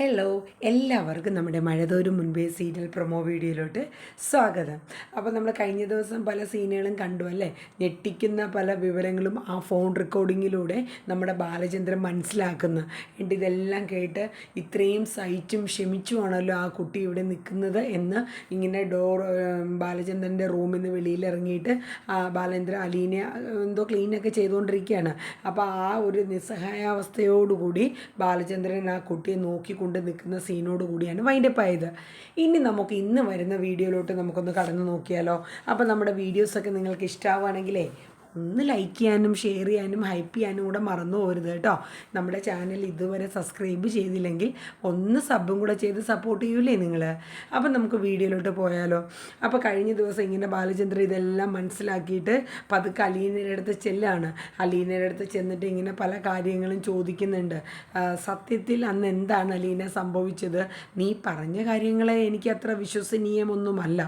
Hello എല്ലാവർക്കും നമ്മുടെ മഴതോരും മുൻപേ സീരിയൽ പ്രൊമോ വീഡിയോയിലോട്ട് സ്വാഗതം. അപ്പോൾ നമ്മൾ കഴിഞ്ഞ ദിവസം പല സീനുകളും കണ്ടു അല്ലേ? ഞെട്ടിക്കുന്ന പല വിവരങ്ങളും ആ ഫോൺ റെക്കോർഡിങ്ങിലൂടെ നമ്മുടെ ബാലചന്ദ്രൻ മനസ്സിലാക്കുന്നു. എന്നിട്ട് ഇതെല്ലാം കേട്ട് ഇത്രയും സഹിച്ചും ക്ഷമിച്ചുമാണല്ലോ ആ കുട്ടി ഇവിടെ നിൽക്കുന്നത് എന്ന് ഇങ്ങനെ ഡോർ ബാലചന്ദ്രന്റെ റൂമിൽ നിന്ന് വെളിയിൽ ഇറങ്ങിയിട്ട് ആ ബാലചന്ദ്രൻ അലീനെ എന്തോ ക്ലീനൊക്കെ ചെയ്തുകൊണ്ടിരിക്കുകയാണ്. അപ്പോൾ ആ ഒരു നിസ്സഹായാവസ്ഥയോടുകൂടി ബാലചന്ദ്രൻ ആ കുട്ടിയെ നോക്കിക്കൊണ്ട് നിൽക്കുന്ന സീനോട് കൂടിയാണ് വൈൻഡപ്പ് ആയത്. ഇനി നമുക്ക് ഇന്ന് വരുന്ന വീഡിയോയിലോട്ട് നമുക്കൊന്ന് കടന്നു നോക്കിയാലോ? അപ്പോൾ നമ്മുടെ വീഡിയോസൊക്കെ നിങ്ങൾക്ക് ഇഷ്ടമാവുകയാണെങ്കിലേ ഒന്ന് ലൈക്ക് ചെയ്യാനും ഷെയർ ചെയ്യാനും ഹൈപ്പ് ചെയ്യാനും കൂടെ മറന്നു പോരുത് കേട്ടോ. നമ്മുടെ ചാനൽ ഇതുവരെ സബ്സ്ക്രൈബ് ചെയ്തില്ലെങ്കിൽ ഒന്ന് സബും കൂടെ ചെയ്ത് സപ്പോർട്ട് ചെയ്യൂലേ നിങ്ങൾ അപ്പം നമുക്ക് വീഡിയോയിലോട്ട് പോയാലോ. അപ്പോൾ കഴിഞ്ഞ ദിവസം ഇങ്ങനെ ബാലചന്ദ്രൻ ഇതെല്ലാം മനസ്സിലാക്കിയിട്ട് പതുക്കെ അലീനയുടെ അടുത്ത് ചെല്ലാണ്. അലീനയുടെ അടുത്ത് ചെന്നിട്ട് ഇങ്ങനെ പല കാര്യങ്ങളും ചോദിക്കുന്നുണ്ട്. സത്യത്തിൽ അന്ന് എന്താണ് അലീന സംഭവിച്ചത്? നീ പറഞ്ഞ കാര്യങ്ങളെ എനിക്ക് അത്ര വിശ്വസനീയമൊന്നുമല്ല.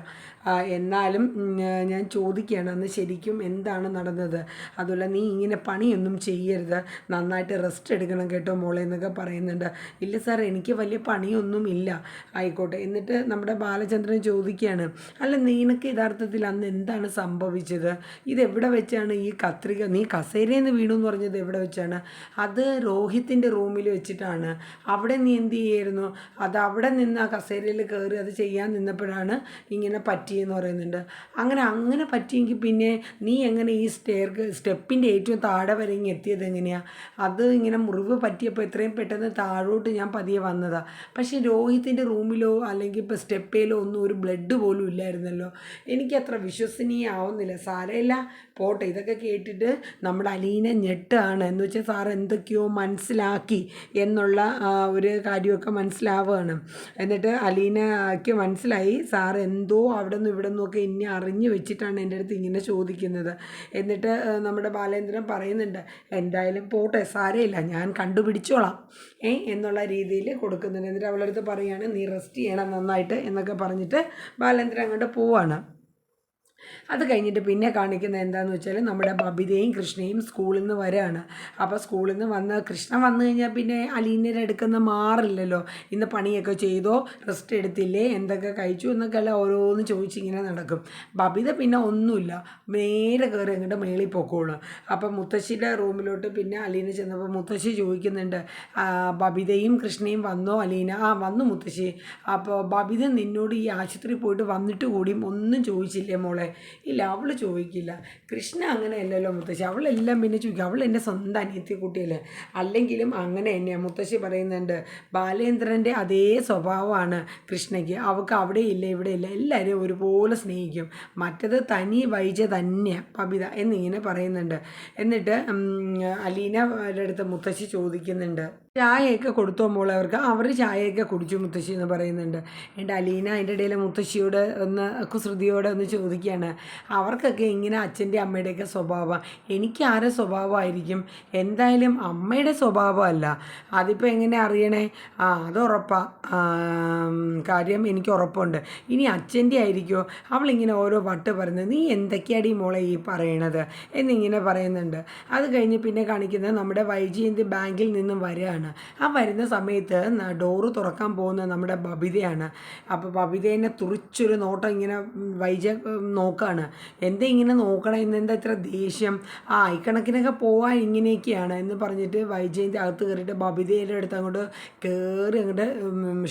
എന്നാലും ഞാൻ ചോദിക്കുകയാണ് അന്ന് ശരിക്കും എന്താണ് നടന്നത്? അതുപോലെ നീ ഇങ്ങനെ പണിയൊന്നും ചെയ്യരുത്. നന്നായിട്ട് റെസ്റ്റ് എടുക്കണം കേട്ടോ മോളെ എന്നൊക്കെ പറയുന്നുണ്ട്. ഇല്ല സാർ എനിക്ക് വലിയ പണിയൊന്നും ഇല്ല. ആയിക്കോട്ടെ. എന്നിട്ട് നമ്മുടെ ബാലചന്ദ്രൻ ചോദിക്കുകയാണ് അല്ല നിനക്ക് യഥാർത്ഥത്തിൽ അന്ന് എന്താണ് സംഭവിച്ചത്? ഇതെവിടെ വെച്ചാണ് ഈ കത്രിക? നീ കസേരയിൽ നിന്ന് വീണു എന്ന് പറഞ്ഞത് എവിടെ വെച്ചാണ്? അത് രോഹിത്തിന്റെ റൂമിൽ വെച്ചിട്ടാണ്. അവിടെ നീ എന്ത് ചെയ്യായിരുന്നു? അത് അവിടെ നിന്ന് ആ കസേരയിൽ കയറി അത് ചെയ്യാൻ നിന്നപ്പോഴാണ് ഇങ്ങനെ പറ്റിയെന്ന് പറയുന്നുണ്ട്. അങ്ങനെ അങ്ങനെ പറ്റിയെങ്കിൽ പിന്നെ നീ എങ്ങനെ ഈ സ്റ്റെയർ സ്റ്റെപ്പിന്റെ ഏറ്റവും താഴെ വരെ ഇങ്ങനെ എത്തിയത് എങ്ങനെയാണ് അത് ഇങ്ങനെ മുറിവ് പറ്റിയപ്പോൾ എത്രയും പെട്ടെന്ന് താഴോട്ട് ഞാൻ പതിയെ വന്നതാണ് പക്ഷേ രോഹിത്തിന്റെ റൂമിലോ അല്ലെങ്കിൽ ഇപ്പോൾ സ്റ്റെപ്പേലോ ഒന്നും ഒരു ബ്ലഡ് പോലും ഇല്ലായിരുന്നല്ലോ. എനിക്ക് അത്ര വിശ്വസനീയമാവുന്നില്ല സാരമില്ല പോട്ടെ ഇതൊക്കെ കേട്ടിട്ട് നമ്മുടെ അലീന ഞെട്ടാണ്. എന്ന് വെച്ചാൽ സാർ എന്തൊക്കെയോ മനസ്സിലാക്കി എന്നുള്ള ഒരു കാര്യമൊക്കെ മനസ്സിലാവുകയാണ് എന്നിട്ട് അലീനയ്ക്ക് മനസ്സിലായി സാർ എന്തോ അവിടെ നിന്നും ഇവിടെ നിന്നൊക്കെ ഇനി അറിഞ്ഞു വെച്ചിട്ടാണ് എന്റെ അടുത്ത് ഇങ്ങനെ ചോദിക്കുന്നത്. എന്നിട്ട് നമ്മുടെ ബാലേന്ദ്രൻ പറയുന്നുണ്ട് എന്തായാലും പോട്ടെ സാരമില്ല ഞാൻ കണ്ടുപിടിച്ചോളാം ഏ എന്നുള്ള രീതിയിൽ കൊടുക്കുന്നുണ്ട്. എന്നിട്ട് അവളടുത്ത് പറയുകയാണ് നീ റെസ്റ്റ് ചെയ്യണം നന്നായിട്ട് എന്നൊക്കെ പറഞ്ഞിട്ട് ബാലേന്ദ്രൻ അങ്ങോട്ട് പോവാണ്. അത് കഴിഞ്ഞിട്ട് പിന്നെ കാണിക്കുന്നത് എന്താണെന്ന് വെച്ചാൽ നമ്മുടെ ബബിതയും കൃഷ്ണയും സ്കൂളിൽ നിന്ന് വരാണ്. അപ്പോൾ സ്കൂളിൽ നിന്ന് വന്ന് കൃഷ്ണ വന്നു കഴിഞ്ഞാൽ പിന്നെ അലീനയുടെ അടുക്കുന്ന മാറില്ലല്ലോ. ഇന്ന് പണിയൊക്കെ ചെയ്തോ? റെസ്റ്റ് എടുത്തില്ലേ? എന്തൊക്കെ കഴിച്ചു? എന്നൊക്കെ എല്ലാം ഓരോന്ന് ചോദിച്ചിങ്ങനെ നടക്കും. ബബിത പിന്നെ ഒന്നുമില്ല. നേരെ കയറി അങ്ങോട്ട് മേളിൽ പൊക്കോളൂ. അപ്പം മുത്തശ്ശിയുടെ റൂമിലോട്ട് പിന്നെ അലീന ചെന്നപ്പോൾ മുത്തശ്ശി ചോദിക്കുന്നുണ്ട് "ആ, ബബിതയും കൃഷ്ണയും വന്നോ? അലീന? ആ വന്നു മുത്തശ്ശി. അപ്പോൾ ബബിത നിന്നോട് ഈ ആശുപത്രി പോയിട്ട് വന്നിട്ട് കൂടിയും ഒന്നും ചോദിച്ചില്ലേ മോളെ? ഇല്ല അവൾ ചോദിക്കില്ല. കൃഷ്ണ അങ്ങനെ അങ്ങനെയല്ലല്ലോ മുത്തശ്ശി. അവളെല്ലാം പിന്നെ ചോദിക്കും. അവൾ എന്റെ സ്വന്തം അനിയത്തി കുട്ടിയല്ലേ. അല്ലെങ്കിലും അങ്ങനെ തന്നെയാണ് മുത്തശ്ശി പറയുന്നുണ്ട് ബാലേന്ദ്രന്റെ അതേ സ്വഭാവമാണ് കൃഷ്ണയ്ക്ക്. അവൾക്ക് അവിടെ ഇല്ല ഇവിടെ ഇല്ല. എല്ലാവരെയും ഒരുപോലെ സ്നേഹിക്കും. മറ്റത് തനി വൈജ തന്നെ പബിത എന്നിങ്ങനെ പറയുന്നുണ്ട്. എന്നിട്ട് അലീനയുടെ അടുത്ത് മുത്തശ്ശി ചോദിക്കുന്നുണ്ട്. ചായയൊക്കെ കൊടുത്തോ മോളെ? അവർക്ക് അവർ ചായയൊക്കെ കുടിച്ചു മുത്തശ്ശി എന്ന് പറയുന്നുണ്ട്. എന്റെ അലീന അതിന്റെ ഇടയിൽ മുത്തശ്ശിയോട് ഒന്ന് കുസൃതിയോടെ ഒന്ന് ചോദിക്കുകയാണ്. അവർക്കൊക്കെ ഇങ്ങനെ അച്ഛന്റെ അമ്മയുടെയൊക്കെ സ്വഭാവം. എനിക്ക് ആരെ സ്വഭാവമായിരിക്കും? എന്തായാലും അമ്മയുടെ സ്വഭാവമല്ല. അതിപ്പോൾ എങ്ങനെ അറിയണേ? ആ അത് ഉറപ്പാ. കാര്യം എനിക്ക് ഉറപ്പുണ്ട്. ഇനി അച്ഛന്റെ ആയിരിക്കുമോ അവളിങ്ങനെ ഓരോ വട്ട് പറയുന്നത്. നീ എന്തൊക്കെയാടി മോളെ ഈ പറയണത്? എന്നിങ്ങനെ പറയുന്നുണ്ട്. അത് കഴിഞ്ഞ് പിന്നെ കാണിക്കുന്നത് നമ്മുടെ വൈജയന്തി ബാങ്കിൽ നിന്നും വരികയാണ്. ആ വരുന്ന സമയത്ത് ഡോറ് തുറക്കാൻ പോകുന്ന നമ്മുടെ ബബിതയാണ്. അപ്പോൾ ബബിതേനെ തുറിച്ചൊരു നോട്ടം ഇങ്ങനെ വൈജ നോക്കുകയാണ് എന്താ ഇങ്ങനെ നോക്കണം? ഇന്ന് എന്താ ഇത്ര ദേഷ്യം? ആ ഐക്കണക്കിനൊക്കെ പോവാൻ ഇങ്ങനെയൊക്കെയാണ് എന്ന് പറഞ്ഞിട്ട് വൈജയന്റെ അകത്ത് കയറിയിട്ട് ബബിതയുടെ അടുത്ത് അങ്ങോട്ട് കയറി അങ്ങോട്ട്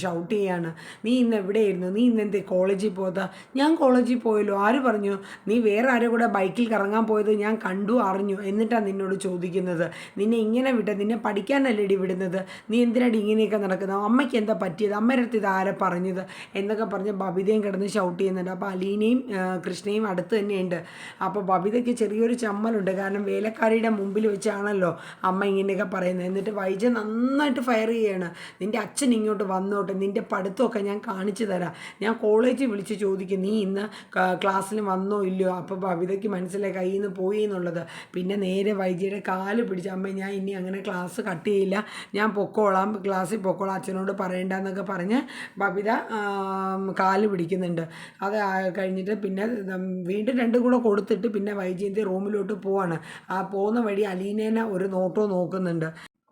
ഷൗട്ട് ചെയ്യാണ്. നീ ഇന്ന് എവിടെയായിരുന്നു? നീ ഇന്ന് എന്തേ കോളേജിൽ പോകാ ഞാൻ കോളേജിൽ പോയല്ലോ. ആര് പറഞ്ഞു? നീ വേറെ ആരും കൂടെ ബൈക്കിൽ കറങ്ങാൻ പോയത് ഞാൻ കണ്ടു അറിഞ്ഞു എന്നിട്ടാണ് നിന്നോട് ചോദിക്കുന്നത്. നിന്നെ ഇങ്ങനെ വിട്ട നിന്നെ പഠിക്കാനല്ലേടി വിടുന്നത് നീ എന്തിനാടി ഇങ്ങനെയൊക്കെ നടക്കുന്നത്? അമ്മയ്ക്ക് എന്താ പറ്റിയത്? അമ്മയുടെ അടുത്ത് ഇത് ആരെ പറഞ്ഞത്? എന്നൊക്കെ പറഞ്ഞ് ബബിതയും കിടന്ന് ഷൗട്ട് ചെയ്യുന്നുണ്ട്. അപ്പോൾ അലീനയും കൃഷ്ണയും അടുത്ത് തന്നെയുണ്ട്. അപ്പോൾ ബബിതയ്ക്ക് ചെറിയൊരു ചമ്മലുണ്ട്. കാരണം വേലക്കാരിയുടെ മുമ്പിൽ വെച്ചാണല്ലോ അമ്മ ഇങ്ങനെയൊക്കെ പറയുന്നത്. എന്നിട്ട് വൈജ നന്നായിട്ട് ഫയർ ചെയ്യാണ്. നിന്റെ അച്ഛൻ ഇങ്ങോട്ട് വന്നോട്ടെ. നിന്റെ പഠിത്തമൊക്കെ ഞാൻ കാണിച്ചു തരാം. ഞാൻ കോളേജിൽ വിളിച്ച് ചോദിക്കും. നീ ഇന്ന് ക്ലാസ്സിൽ വന്നോ ഇല്ലയോ? അപ്പോൾ ബബിതയ്ക്ക് മനസ്സിലായി കയ്യിൽ നിന്ന് പോയി എന്നുള്ളത്. പിന്നെ നേരെ വൈജയുടെ കാൽ പിടിച്ച് അമ്മ ഞാൻ ഇനി അങ്ങനെ ക്ലാസ് കട്ട് ചെയ്യില്ല. ഞാൻ പൊക്കോളാം ക്ലാസ്സിൽ പൊക്കോളാം അച്ഛനോട് പറയണ്ടെന്നൊക്കെ പറഞ്ഞ് ബബിത കാൽ പിടിക്കുന്നുണ്ട്. അത് കഴിഞ്ഞിട്ട് പിന്നെ വീണ്ടും രണ്ടും കൂടെ കൊടുത്തിട്ട് പിന്നെ വൈജയന്തി റൂമിലോട്ട് പോവാണ്. ആ പോകുന്ന വഴി അലീനേനെ ഒരു നോട്ടോ നോക്കുന്നുണ്ട്.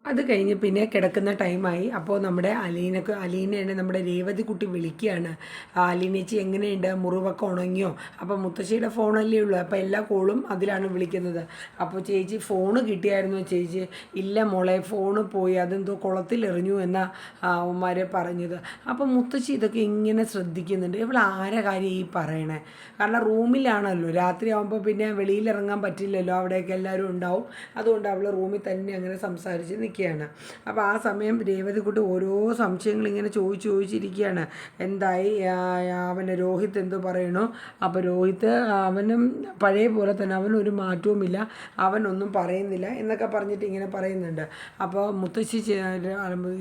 അത് കഴിഞ്ഞ് പിന്നെ കിടക്കുന്ന ടൈമായി അപ്പോൾ നമ്മുടെ അലീനക്ക് അലീനയാണ് നമ്മുടെ രേവതി കുട്ടി വിളിക്കുകയാണ്. അലീനച്ചി എങ്ങനെയുണ്ട്? മുറിവൊക്കെ ഉണങ്ങിയോ? അപ്പോൾ മുത്തശ്ശിയുടെ ഫോണല്ലേ ഉള്ളൂ. അപ്പോൾ എല്ലാ കോളും അതിലാണ് വിളിക്കുന്നത്. അപ്പോൾ ചേച്ചി ഫോണ് കിട്ടിയായിരുന്നു ചേച്ചി. ഇല്ല മോളെ ഫോണ് പോയി. അതെന്തോ കുളത്തിലെറിഞ്ഞു എന്ന അവന്മാരെ പറഞ്ഞത്. അപ്പോൾ മുത്തശ്ശി ഇതൊക്കെ ഇങ്ങനെ ശ്രദ്ധിക്കുന്നുണ്ട്. ഇവിടെ ആരെ കാര്യം ഈ പറയണേ? കാരണം റൂമിലാണല്ലോ. രാത്രി ആകുമ്പോൾ പിന്നെ വെളിയിലിറങ്ങാൻ പറ്റില്ലല്ലോ. അവിടെയൊക്കെ എല്ലാവരും ഉണ്ടാവും. അതുകൊണ്ട് അവൾ റൂമിൽ തന്നെ അങ്ങനെ സംസാരിച്ച് നിൽക്കുകയാണ് അപ്പോൾ ആ സമയം രേവതിക്കുട്ടി ഓരോ സംശയങ്ങൾ ഇങ്ങനെ ചോദിച്ച് ചോദിച്ചിരിക്കുകയാണ്. എന്തായി? അവന്റെ രോഹിത് എന്ത് പറയണു? അപ്പോൾ രോഹിത് അവനും പഴയ പോലെ തന്നെ അവനൊരു മാറ്റവുമില്ല. അവനൊന്നും പറയുന്നില്ല എന്നൊക്കെ പറഞ്ഞിട്ട് ഇങ്ങനെ പറയുന്നുണ്ട്. അപ്പോൾ മുത്തശ്ശി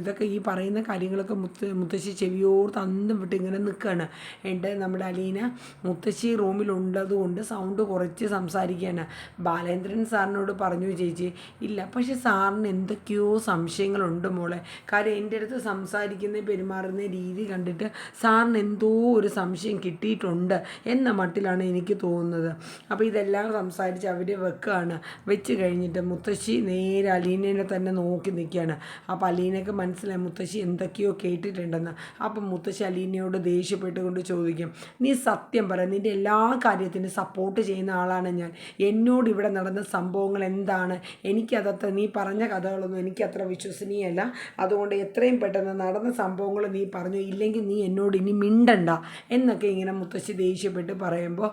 ഇതൊക്കെ ഈ പറയുന്ന കാര്യങ്ങളൊക്കെ മുത്ത മുത്തശ്ശി ചെവിയോർത്ത് അന്തം വിട്ട് ഇങ്ങനെ നിൽക്കുകയാണ് എന്നിട്ട് നമ്മുടെ അലീന മുത്തശ്ശി റൂമിലുള്ളത് കൊണ്ട് സൗണ്ട് കുറച്ച് സംസാരിക്കുകയാണ്. ബാലേന്ദ്രൻ സാറിനോട് പറഞ്ഞു ചേച്ചി ഇല്ല പക്ഷെ സാറിന് എന്തൊക്കെയോ സംശയങ്ങളുണ്ട് മോളെ. കാര്യം എന്റെ അടുത്ത് സംസാരിക്കുന്ന പെരുമാറുന്ന രീതി കണ്ടിട്ട് സാറിന് എന്തോ ഒരു സംശയം കിട്ടിയിട്ടുണ്ട് എന്ന മട്ടിലാണ് എനിക്ക് തോന്നുന്നത്. അപ്പോൾ ഇതെല്ലാം സംസാരിച്ച് അവർ വെക്കുകയാണ് വെച്ച് കഴിഞ്ഞിട്ട് മുത്തശ്ശി നേരെ അലീനേനെ തന്നെ നോക്കി നിൽക്കുകയാണ് അപ്പോൾ അലീനയ്ക്ക് മനസ്സിലായി മുത്തശ്ശി എന്തൊക്കെയോ കേട്ടിട്ടുണ്ടെന്ന്. അപ്പം മുത്തശ്ശി അലീനയോട് ദേഷ്യപ്പെട്ടുകൊണ്ട് ചോദിക്കും നീ സത്യം പറ നിന്റെ എല്ലാ കാര്യത്തിനും സപ്പോർട്ട് ചെയ്യുന്ന ആളാണ് ഞാൻ. എന്നോട് ഇവിടെ നടന്ന സംഭവങ്ങൾ എന്താണ്? എനിക്കതത്ര നീ പറഞ്ഞ കഥകളൊന്നും എനിക്കത്ര വിശ്വസനീയമല്ല അതുകൊണ്ട് എത്രയും പെട്ടെന്ന് നടന്ന സംഭവങ്ങൾ നീ പറഞ്ഞു ഇല്ലെങ്കിൽ നീ എന്നോട് ഇനി മിണ്ടണ്ട എന്നൊക്കെ ഇങ്ങനെ മുത്തശ്ശി ദേഷ്യപ്പെട്ട് പറയുമ്പോൾ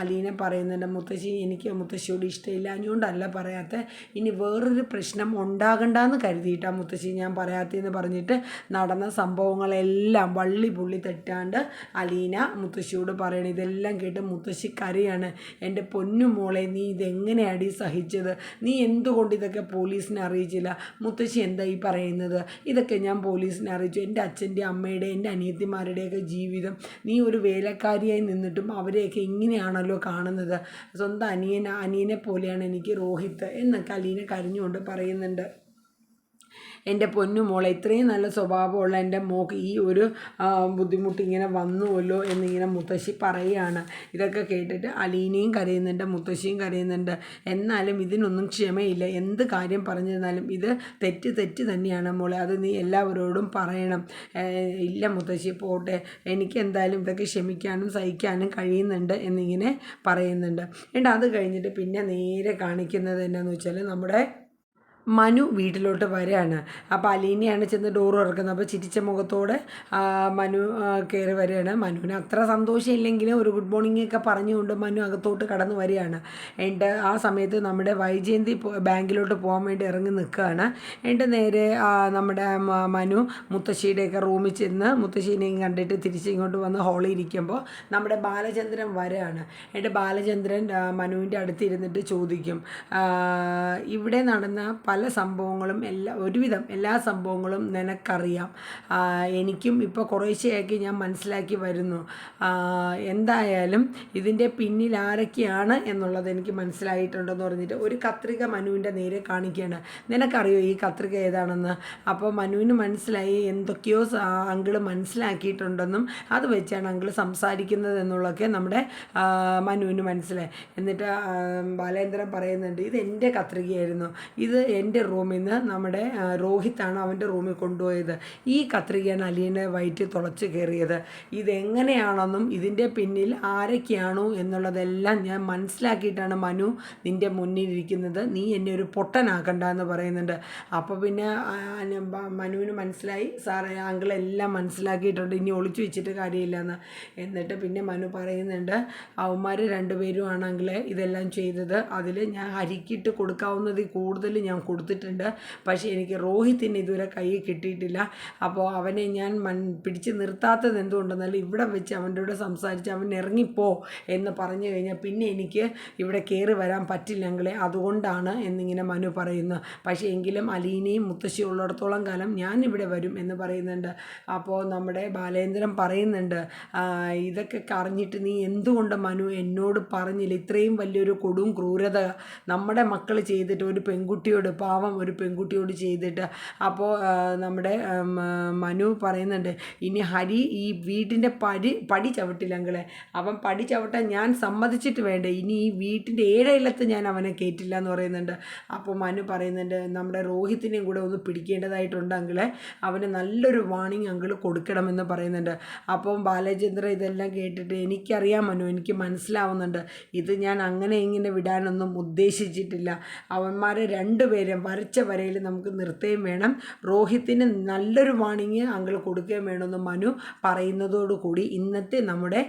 അലീന പറയുന്നുണ്ട് മുത്തശ്ശി എനിക്ക് മുത്തശ്ശിയോട് ഇഷ്ടമില്ല. അതുകൊണ്ടല്ല പറയാത്ത. ഇനി വേറൊരു പ്രശ്നം ഉണ്ടാകണ്ടെന്ന് കരുതിയിട്ടാണ് മുത്തശ്ശി ഞാൻ പറയാത്തതെന്ന് പറഞ്ഞിട്ട് നടന്ന സംഭവങ്ങളെല്ലാം വള്ളി പുള്ളി തെറ്റാണ്ട് അലീന മുത്തശ്ശിയോട് പറയണം ഇതെല്ലാം കേട്ട് മുത്തശ്ശി കരയാണ്. എന്റെ പൊന്നു മോളെ നീ ഇതെങ്ങനെയാടി സഹിച്ചത്? നീ എന്തുകൊണ്ട് ഇതൊക്കെ പോലീസിനെ അറിയിച്ചില്ല? മുത്തശ്ശി എന്താ ഈ പറയുന്നത്? ഇതൊക്കെ ഞാൻ പോലീസിനെ അറിയിച്ചു. എന്റെ അച്ഛന്റെ അമ്മയുടെ എന്റെ അനിയത്തിമാരുടെയൊക്കെ ജീവിതം. നീ ഒരു വേലക്കാരിയായി നിന്നിട്ടും അവരെയൊക്കെ ഇങ്ങനെയാണല്ലോ കാണുന്നത്. സ്വന്തം അനിയൻ അനിയനെ പോലെയാണ് എനിക്ക് രോഹിത്ത് എന്നൊക്കെ അലീന കരഞ്ഞുകൊണ്ട് പറയുന്നുണ്ട്. എന്റെ പൊന്നു മോളെ ഇത്രയും നല്ല സ്വഭാവമുള്ള എന്റെ മോക്ക് ഈ ഒരു ബുദ്ധിമുട്ട് ഇങ്ങനെ വന്നുവല്ലോ എന്നിങ്ങനെ മുത്തശ്ശി പറയുകയാണ് ഇതൊക്കെ കേട്ടിട്ട് അലീനയും കരയുന്നുണ്ട് മുത്തശ്ശിയും കരയുന്നുണ്ട്. എന്നാലും ഇതിനൊന്നും ക്ഷമയില്ല. എന്ത് കാര്യം പറഞ്ഞിരുന്നാലും ഇത് തെറ്റ് തെറ്റ് തന്നെയാണ് മോളെ. അത് നീ എല്ലാവരോടും പറയണം. ഇല്ല മുത്തശ്ശി പോട്ടെ. എനിക്ക് എന്തായാലും ഇതൊക്കെ ക്ഷമിക്കാനും സഹിക്കാനും കഴിയുന്നുണ്ട് എന്നിങ്ങനെ പറയുന്നുണ്ട്. എന്നിട്ട് അത് കഴിഞ്ഞിട്ട് പിന്നെ നേരെ കാണിക്കുന്നത് എന്നാന്ന് വെച്ചാൽ നമ്മുടെ മനു വീട്ടിലോട്ട് വരികയാണ് അപ്പോൾ അലീനയാണ് ചെന്ന് ഡോർ തുറക്കുന്നത്. അപ്പോൾ ചിരിച്ച മുഖത്തോടെ മനു കയറി വരികയാണ്. മനുവിന് അത്ര സന്തോഷമില്ലെങ്കിലും ഒരു ഗുഡ് മോർണിംഗ് ഒക്കെ പറഞ്ഞുകൊണ്ട് മനു അകത്തോട്ട് കടന്നു വരികയാണ്. എന്നിട്ട് ആ സമയത്ത് നമ്മുടെ വൈജയന്തി ബാങ്കിലോട്ട് പോകാൻ വേണ്ടി ഇറങ്ങി നിൽക്കുകയാണ്. എന്നിട്ട് നേരെ നമ്മുടെ മനു മുത്തശ്ശിയുടെയൊക്കെ റൂമിൽ ചെന്ന് മുത്തശ്ശീനെയും കണ്ടിട്ട് തിരിച്ച് ഇങ്ങോട്ട് വന്ന് ഹോളിൽ ഇരിക്കുമ്പോൾ നമ്മുടെ ബാലചന്ദ്രൻ വരികയാണ്. എന്നിട്ട് ബാലചന്ദ്രൻ മനുവിന്റെ അടുത്തിരുന്നിട്ട് ചോദിക്കും ഇവിടെ നടന്ന പല സംഭവങ്ങളും എല്ലാ ഒരുവിധം എല്ലാ സംഭവങ്ങളും നിനക്കറിയാം. എനിക്കും ഇപ്പോൾ കുറേശ്ശെയാക്കി ഞാൻ മനസ്സിലാക്കി വരുന്നു. എന്തായാലും ഇതിന്റെ പിന്നിൽ ആരൊക്കെയാണ് എന്നുള്ളത് എനിക്ക് മനസ്സിലായിട്ടുണ്ടെന്ന് പറഞ്ഞിട്ട് ഒരു കത്രിക മനുവിന്റെ നേരെ കാണിക്കുകയാണ്. നിനക്കറിയോ ഈ കത്രിക ഏതാണെന്ന്? അപ്പോൾ മനുവിന് മനസ്സിലായി എന്തൊക്കെയോ അങ്കിൾ മനസ്സിലാക്കിയിട്ടുണ്ടെന്നും അത് വെച്ചാണ് അങ്കിൾ സംസാരിക്കുന്നത് എന്നുള്ളതൊക്കെ നമ്മുടെ മനുവിന് മനസ്സിലായി. എന്നിട്ട് ബാലേന്ദ്രൻ പറയുന്നുണ്ട് ഇത് എന്റെ കത്രികയായിരുന്നു. ഇത് എന്റെ റൂമിൽ നിന്ന് നമ്മുടെ രോഹിത്താണ് അവന്റെ റൂമിൽ കൊണ്ടുപോയത്. ഈ കത്രികയാണ് അലീനെ വയറ്റിൽ തുളച്ച് കയറിയത്. ഇതെങ്ങനെയാണെന്നും ഇതിന്റെ പിന്നിൽ ആരൊക്കെയാണോ എന്നുള്ളതെല്ലാം ഞാൻ മനസ്സിലാക്കിയിട്ടാണ് മനു നിന്റെ മുന്നിലിരിക്കുന്നത് നീ എന്നെ ഒരു പൊട്ടനാക്കണ്ട എന്ന് പറയുന്നുണ്ട്. അപ്പോൾ പിന്നെ മനുവിന് മനസ്സിലായി. സാറേ അങ്കിളെല്ലാം മനസ്സിലാക്കിയിട്ടുണ്ട്. ഇനി ഒളിച്ചു വെച്ചിട്ട് കാര്യമില്ലെന്ന്. എന്നിട്ട് പിന്നെ മനു പറയുന്നുണ്ട് അവന്മാർ രണ്ടുപേരും ആണെങ്കിൽ ഇതെല്ലാം ചെയ്തത്. അതിൽ ഞാൻ ഹരിക്കിട്ട് കൊടുക്കാവുന്നതിൽ കൂടുതൽ ഞാൻ കൊടുത്തിട്ടുണ്ട്. പക്ഷേ എനിക്ക് റോഹിത്തിന് ഇതുവരെ കൈ കിട്ടിയിട്ടില്ല. അപ്പോൾ അവനെ ഞാൻ മൺ പിടിച്ച് നിർത്താത്തത് എന്തുകൊണ്ടെന്നാൽ ഇവിടെ വെച്ച് അവന്റെ കൂടെ സംസാരിച്ച് അവൻ ഇറങ്ങിപ്പോ എന്ന് പറഞ്ഞു കഴിഞ്ഞാൽ പിന്നെ എനിക്ക് ഇവിടെ കയറി വരാൻ പറ്റില്ലെങ്കിലേ അതുകൊണ്ടാണ് എന്നിങ്ങനെ മനു പറയുന്നു പക്ഷേ എങ്കിലും അലീനയും മുത്തശ്ശിയും ഉള്ളിടത്തോളം കാലം ഞാൻ ഇവിടെ വരും എന്ന് പറയുന്നുണ്ട്. അപ്പോൾ നമ്മുടെ ബാലേന്ദ്രൻ പറയുന്നുണ്ട് ഇതൊക്കെ കറിഞ്ഞിട്ട് നീ എന്തുകൊണ്ട് മനു എന്നോട് പറഞ്ഞില്ല? ഇത്രയും വലിയൊരു കൊടും ക്രൂരത നമ്മുടെ മക്കൾ ചെയ്തിട്ട് ഒരു പെൺകുട്ടിയോട് പാവം ഒരു പെൺകുട്ടിയോട് ചെയ്തിട്ട് അപ്പോൾ നമ്മുടെ മനു പറയുന്നുണ്ട് ഇനി ഹരി ഈ വീട്ടിന്റെ പടി പടി ചവിട്ടില്ലെങ്കിൽ അവൻ പടി ചവിട്ടാൻ ഞാൻ സമ്മതിച്ചിട്ട് വേണ്ടേ. ഇനി ഈ വീട്ടിന്റെ ഏഴയിലത്ത് ഞാൻ അവനെ കയറ്റില്ല എന്ന് പറയുന്നുണ്ട്. അപ്പോൾ മനു പറയുന്നുണ്ട് നമ്മുടെ രോഹിത്തിനെയും കൂടെ ഒന്ന് പിടിക്കേണ്ടതായിട്ടുണ്ടെങ്കിൽ അവന് നല്ലൊരു വാണിംഗ് അങ്കിൾ കൊടുക്കണമെന്ന് പറയുന്നുണ്ട്. അപ്പം ബാലചന്ദ്ര ഇതെല്ലാം കേട്ടിട്ട് എനിക്കറിയാം മനു എനിക്ക് മനസ്സിലാവുന്നുണ്ട്. ഇത് ഞാൻ അങ്ങനെ ഇങ്ങനെ വിടാനൊന്നും ഉദ്ദേശിച്ചിട്ടില്ല. അവന്മാരെ രണ്ടുപേരും വരച്ച വരയിൽ നമുക്ക് നിർത്തുകയും വേണം. രോഹിത്തിന് നല്ലൊരു വാണിങ് അങ്കിൾ കൊടുക്കുകയും വേണമെന്ന് മനു പറയുന്നതോടുകൂടി ഇന്നത്തെ നമ്മുടെ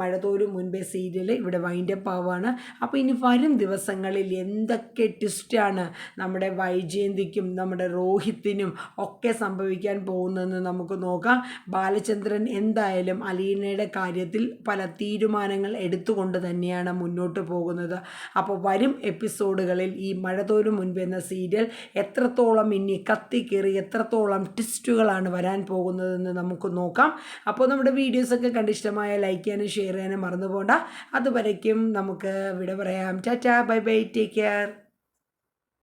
മഴതോലും മുൻപേ സീരിയൽ ഇവിടെ വൈൻഡപ്പ് ആവുകയാണ് അപ്പോൾ ഇനി വരും ദിവസങ്ങളിൽ എന്തൊക്കെ ട്വിസ്റ്റാണ് നമ്മുടെ വൈജയന്തിക്കും നമ്മുടെ രോഹിത്തിനും ഒക്കെ സംഭവിക്കാൻ പോകുന്നതെന്ന് നമുക്ക് നോക്കാം. ബാലചന്ദ്രൻ എന്തായാലും അലീനയുടെ കാര്യത്തിൽ പല തീരുമാനങ്ങൾ എടുത്തുകൊണ്ട് തന്നെയാണ് മുന്നോട്ട് പോകുന്നത്. അപ്പോൾ വരും എപ്പിസോഡുകളിൽ ഈ മഴതോരും മുൻപ് എന്ന സീരിയൽ എത്രത്തോളം ഇനി കത്തിക്കേറി എത്രത്തോളം ട്വിസ്റ്റുകളാണ് വരാൻ പോകുന്നതെന്ന് നമുക്ക് നോക്കാം. അപ്പോൾ നമ്മുടെ വീഡിയോസൊക്കെ കണ്ടിഷ്ടമായ ലൈക്ക് ചെയ്യാനും ഷെയർ ചെയ്യാനും മറന്നു പോകണ്ട അതുവരയ്ക്കും നമുക്ക് വിട പറയാം. Tata bye bye take care